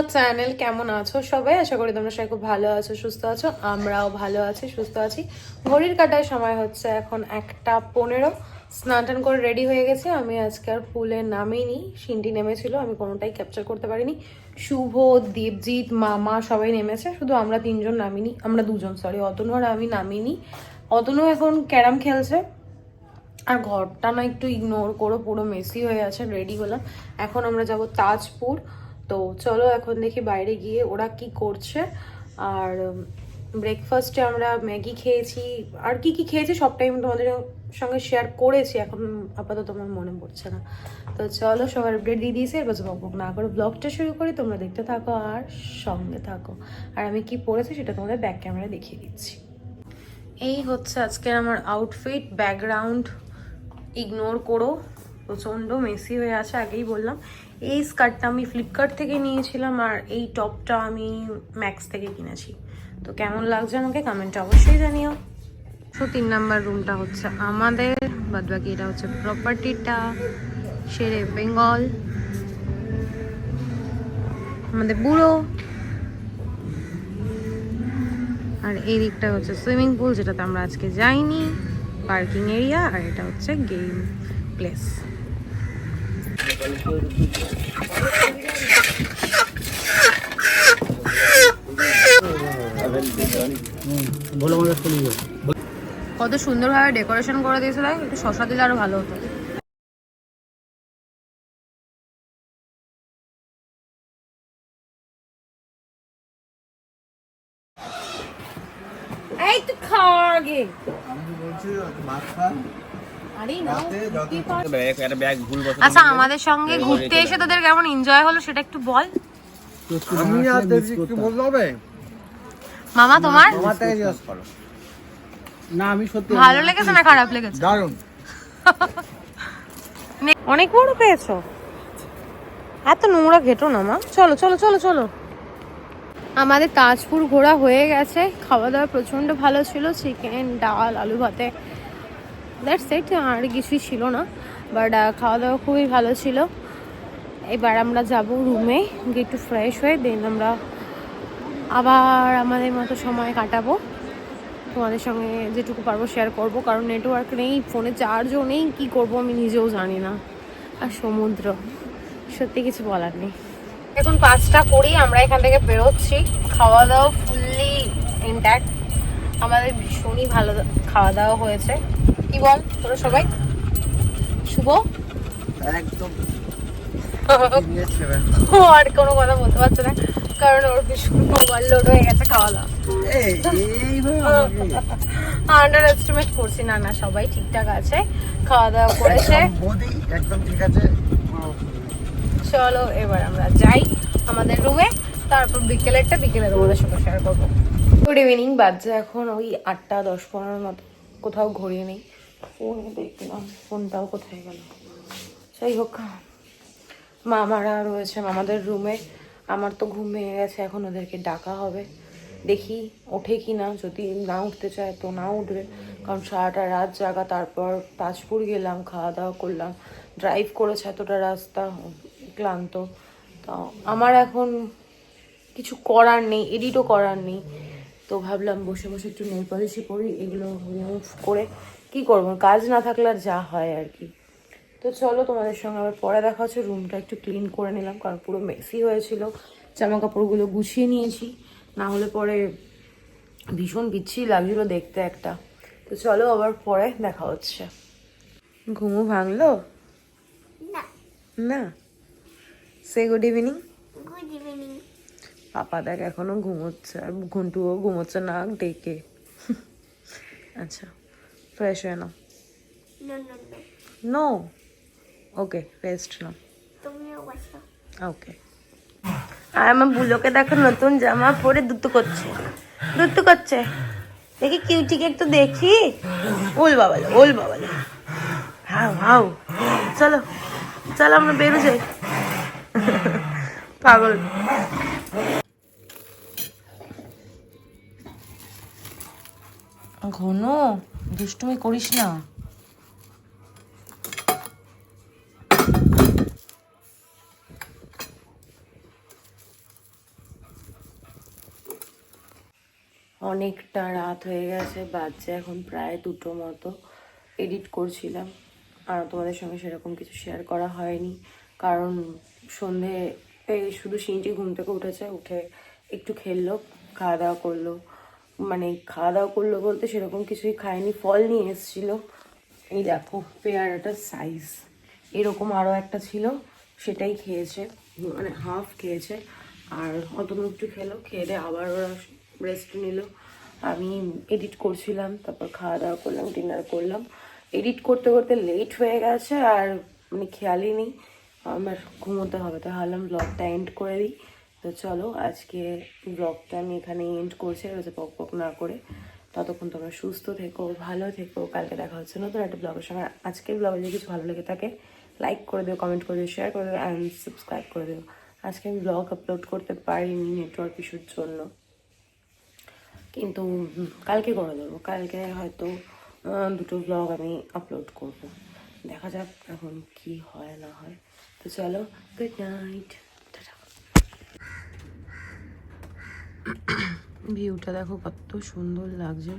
Our channel কেমন আছো সবাই? আশা করি তোমরা সবাই খুব ভালো আছো, সুস্থ আছো, আমরাও ভালো আছি, সুস্থ আছি। ঘড়ির কাটায় সময় হচ্ছে এখন একটা পনেরো। স্নান টান করে রেডি হয়ে গেছে। আমি আজকে আর পুলে নামিনি, সিনটি নেমেছিল, আমি কোনোটাই ক্যাপচার করতে পারিনি। শুভ দেবজিৎ মামা সবাই নেমেছে, শুধু আমরা তিনজন নামিনি। আমরা দুজন সরি অতনু আর আমি নামিনি। অতনু এখন ক্যারাম খেলছে। আর ঘরটা না একটু ইগনোর করো, পুরো মেসি হয়ে আছে রেডি হলাম। এখন আমরা যাব তাজপুর। তো চলো এখন দেখি বাইরে গিয়ে ওরা কি করছে। আর ব্রেকফাস্টে আমরা ম্যাগি খেয়েছি। আর কি কি খেয়েছি সবটাই আমি তোমাদের সঙ্গে শেয়ার করেছি, এখন আপাতত আমার মনে পড়ছে না। তো চলো সবার আপডেট দিয়ে দিয়েছি, এবার বক না করে ব্লগটা শুরু করি, তোমরা দেখতে থাকো আর সঙ্গে থাকো। আর আমি কি পরেছি সেটা তোমাদের ব্যাক ক্যামেরা দেখিয়ে দিচ্ছি। এই হচ্ছে আজকের আমার আউটফিট ব্যাকগ্রাউন্ড ইগনোর করো। প্রচণ্ড মেসি হয়ে আছে, আগেই বললাম। এই স্কার্টটা আমি ফ্লিপকার্ট থেকে নিয়েছিলাম আর এই টপটা আমি ম্যাক্স থেকে কিনেছি। তো কেমন লাগছে আমাকে কমেন্টে অবশ্যই জানিও। তো তিন নাম্বার রুমটা হচ্ছে আমাদের বাদ বাকি এটা হচ্ছে প্রপার্টিটা সেরে বেঙ্গল, আমাদের বুড়ো। আর এই দিকটা হচ্ছে সুইমিং পুল যেটাতে আমরা আজকে যাইনি পার্কিং এরিয়া আর এটা হচ্ছে গেম প্লেস কত সুন্দরভাবে ডেকোরেশন করে দিয়েছে দেখ একটু শশা দিলে আরও ভালো হতো। এই তো খাওয়ার আগে। আমি বলছি ভাত আচ্ছা আমাদের সঙ্গে ঘুরতে এসে তোদের কেমন এনজয় হলো সেটা একটু বল। আমি আর দেবজি কি বলতে হবে মামা তোমার? আমার থেকে জিজ্ঞাসা করো। না আমি সত্যি ভালো লেগেছে না খারাপ লেগেছে? দারুণ। অনেক বড় পেয়েছ। এত নোংরা ঘেটো না মা। চলো চলো চলো চলো। আমাদের তাজপুর ঘোরা হয়ে গেছে। খাওয়া দাওয়া প্রচণ্ড ভালো ছিল। চিকেন ডাল আলু ভাতে। দ্যাটস ইট আর কিছুই ছিল না বাট খাওয়া দাওয়া খুবই ভালো ছিল। এবার আমরা যাব রুমে গিয়ে একটু ফ্রেশ হয়ে দেন আমরা আবার আমাদের মতো সময় কাটাবো। তোমাদের সঙ্গে যেটুকু পারব শেয়ার করব, কারণ নেটওয়ার্ক নেই ফোনে চার্জও নেই, কি করব আমি নিজেও জানি না। আর সমুদ্র, সত্যি কিছু বলার নেই। এখন পাঁচটা করি আমরা এখান থেকে বেরোচ্ছি। খাওয়া দাওয়া ফুললি ইনট্যাক্ট আমাদের ভীষণই ভালো খাওয়া দাওয়া হয়েছে। কি বল তোরা সবাই? শুভ? একদম। ও আর কোনো কথা বলতে পারছে না কারণ ওর ভীষণ মোবাইল লোড হয়ে গেছে খাওয়া দাওয়া আন্ডার এস্টিমেট করছি না না সবাই ঠিকঠাক আছে খাওয়া দাওয়া করেছে। একদম একদম ঠিক আছে। চলো এবার আমরা যাই আমাদের রুমে তারপর বিকেলেরটা বিকেলে তোমাদের সঙ্গে শেয়ার করব। গুড ইভিনিং বাজছে এখন ওই আটটা দশ পনেরোর মতো কোথাও ঘুরিয়ে নেই। ফোনে দেখলাম ফোনটাও কোথায় গেল? যাই হোক, মামারা রয়েছে মামাদের রুমে। আমার তো ঘুম ভেঙে গেছে, এখন ওদেরকে ডাকা হবে। দেখি ওঠে কি না, যদি না উঠতে চায় তো না উঠবে। কারণ সারাটা রাত জাগা, তারপর তাজপুর গেলাম খাওয়া দাওয়া করলাম। ড্রাইভ করেছে এতটা রাস্তা, ক্লান্ত। তো আমার এখন কিছু করার নেই এডিটও করার নেই। তো ভাবলাম বসে বসে একটু নেল পলিশই করি এগুলো রিমুভ করে কি করব? কাজ না থাকলে আর যা হয় আর কি। তো চলো তোমাদের সঙ্গে আবার পরে দেখা হচ্ছে রুমটা একটু ক্লিন করে নিলাম কারণ পুরো মেসি হয়েছিল। জামা কাপড়গুলো গুছিয়ে নিয়েছি না হলে পরে ভীষণ বিচ্ছিরি লাগছিল দেখতে একটা। তো চলো আবার পরে দেখা হচ্ছে। ঘুমো ভাঙলো? না। সে good evening good evening papa দেখ এখনও ঘুমোচ্ছে আর ঘন্টুও ঘুমোচ্ছে না ডেকে। আচ্ছা ফ্রেশ হয়ে নাও। নো ওকে রেস্ট নাও। ওকে আর আমার বুলোকে দেখো নতুন জামা পরে দুতু করছে। দুতু করছে। দেখি কিউটিকে একটু দেখি। ওল বাবালে ওল বাবালে হাউ হাউ। চলো চলো আমরা বেরো যাই পাগল। ঘন, দুষ্টুমি করিস না। অনেকটা রাত হয়ে গেছে বাচ্চা এখন প্রায় দুটো মতো। এডিট করছিলাম। আর তোমাদের সঙ্গে সেরকম কিছু শেয়ার করা হয়নি। কারণ সন্ধে শুধু সিনটি ঘুম থেকে উঠেছে, উঠে একটু খেললো, খাওয়া দাওয়া করল। মানে খাওয়া দাওয়া করল বলতে সেরকম কিছুই খায়নি, ফল নিয়ে এসেছিল। এই দেখো, পেয়ারাটার সাইজ এরকম আরও একটা ছিল, সেটাই খেয়েছে মানে হাফ খেয়েছে। আর অত একটু খেলো, খেয়ে আবার ওরা রেস্ট নিল। আমি এডিট করছিলাম, তারপর খাওয়া দাওয়া করলাম ডিনার করলাম। এডিট করতে করতে লেট হয়ে গেছে, আর মানে খেয়ালই নেই। আমার ঘুমোতে হবে তো ভাবলাম ব্লগটা এন্ড করে দিই। তো চলো, আজকে ব্লগটা আমি এখানে এন্ড করছি, আর হচ্ছে পক পক না করে। ততক্ষণ তোমরা সুস্থ থেকো, ভালো থেকো। কালকে দেখা হচ্ছে নতুন একটা ব্লগের সঙ্গে। আজকের ব্লগে যদি কিছু ভালো লেগে থাকে লাইক করে দিও কমেন্ট করে দিও শেয়ার করে দিও অ্যান্ড সাবস্ক্রাইব করে দিও। আজকে আমি ব্লগ আপলোড করতে পারিনি নেটওয়ার্ক ইস্যুর জন্য। কিন্তু কালকে করে দেবো। কালকে হয়তো দুটো ব্লগ আমি আপলোড করব। দেখা যাক এখন কি হয়, না হয়। তো চলো গুড নাইট ভিউটা দেখো কত সুন্দর লাগছে।